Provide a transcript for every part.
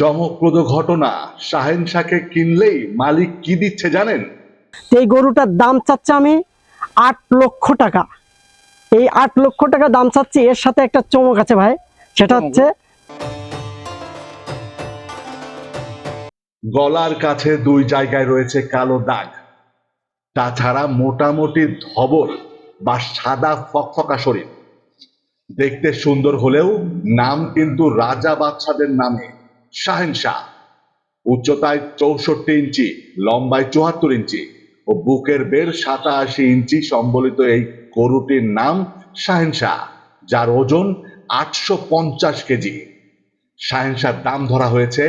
চমকপ্রদ ঘটনা। শাহেন শাহকে কিনলেই মালিক কি দিচ্ছে জানেন? এই গরুটার দাম চাচ্ছে আমি আট লক্ষ টাকা। এই আট লক্ষ টাকা দাম চাচ্ছি এর সাথে একটা চমক আছে ভাই সেটা হচ্ছে গলার কাছে দুই জায়গায় রয়েছে কালো দাগ। তাছাড়া মোটামুটি ধবল বা সাদা ফকফকা শরীর। দেখতে সুন্দর হলেও নাম কিন্তু রাজা বাদশাদের নামে। শাহেনশাহ। উচ্চতায় চৌষট্টি ইঞ্চি, লম্বায় চুয়াত্তর ইঞ্চি ও বুকের বের সাতাশি ইঞ্চি সম্বলিত এই গরুটির নাম শাহেনশাহ, যার ওজন আটশো পঞ্চাশ কেজি। শাহেনশার দাম ধরা হয়েছে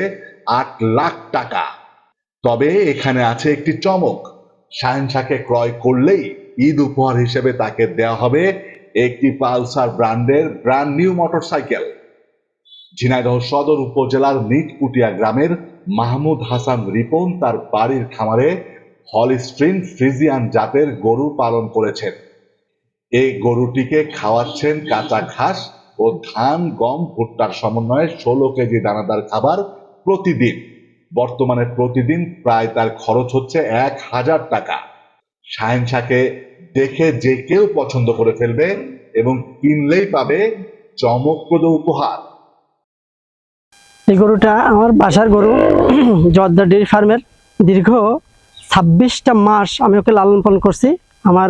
আট লাখ টাকা। তবে এখানে আছে একটি চমক। শাহেনশাকে ক্রয় করলেই ঈদ উপহার হিসেবে তাকে দেওয়া হবে একটি পালসার ব্র্যান্ডের ব্র্যান্ড নিউ মোটরসাইকেল। ঝিনাইদহ সদর উপজেলার নিটপুটিয়া গ্রামের মাহমুদ হাসান রিপন তার বাড়ির খামারে হলিস্ট্রিন ফ্রিজিয়ান জাতের গরু পালন করেছেন। এই গরুটিকে খাওয়াচ্ছেন কাঁচা ঘাস ও ধান, গম, ভুট্টার সমন্বয়ে ষোলো কেজি দানাদার খাবার প্রতিদিন। বর্তমানে প্রতিদিন প্রায় তার খরচ হচ্ছে এক হাজার টাকা। শাহেনশাকে দেখে যে কেউ পছন্দ করে ফেলবে এবং কিনলেই পাবে চমকপ্রদ উপহার। এই গরুটা আমার বাসার গরু, জর্দা ডেয়ারি ফার্মের। দীর্ঘ ছাব্বিশটা মাস আমি ওকে লালন পালন করছি। আমার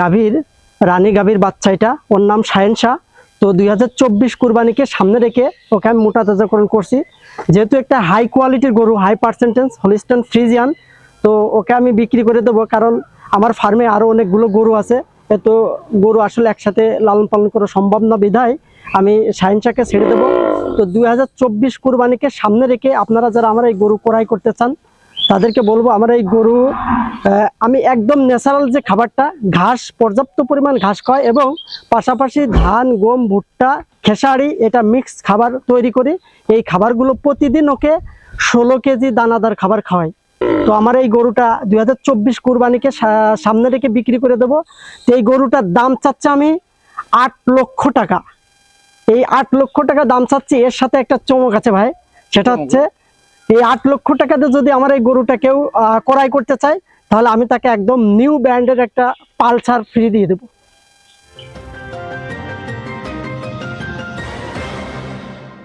গাভীর, রানী গাভীর বাচ্চা এটা। ওর নাম সায়েন শাহ। তো দুই হাজার চব্বিশ কুরবানিকে সামনে রেখে ওকে আমি মোটা তাজাকরণ করছি। যেহেতু একটা হাই কোয়ালিটির গরু হাই পার্সেন্টেজ হলিস্টান ফ্রিজিয়ান তো ওকে আমি বিক্রি করে দেবো। কারণ আমার ফার্মে আরও অনেকগুলো গরু আছে। এত গরু আসলে একসাথে লালন পালন করা সম্ভব না। বিধায় আমি সায়েন্সাকে ছেড়ে দেবো। তো দুই হাজার চব্বিশ কুরবানিকে সামনে রেখে আপনারা যারা আমার এই গরু ক্রয় করতে চান, তাদেরকে বলব আমার এই গরু আমি একদম ন্যাচারাল যে খাবারটা, ঘাস, পর্যাপ্ত পরিমাণ ঘাস খাওয়াই এবং পাশাপাশি ধান, গম, ভুট্টা, খেসারি, এটা মিক্স খাবার তৈরি করি। এই খাবারগুলো প্রতিদিন ওকে ষোলো কেজি দানাদার খাবার খাওয়াই। তো আমার এই গরুটা দুই হাজার চব্বিশ কুরবানিকে সামনে রেখে বিক্রি করে দেবো। তো এই গরুটার দাম চাচ্ছে আমি আট লক্ষ টাকা। এই আট লক্ষ টাকা দাম চাচ্ছি এর সাথে একটা চমক আছে ভাই। সেটা হচ্ছে এই আট লক্ষ টাকাতে যদি আমার এই গরুটা কেউ করাই ক্রয় করতে চায় তাহলে আমি তাকে একদম নিউ ব্র্যান্ডের একটা পালসার ফ্রি দিয়ে দেবো।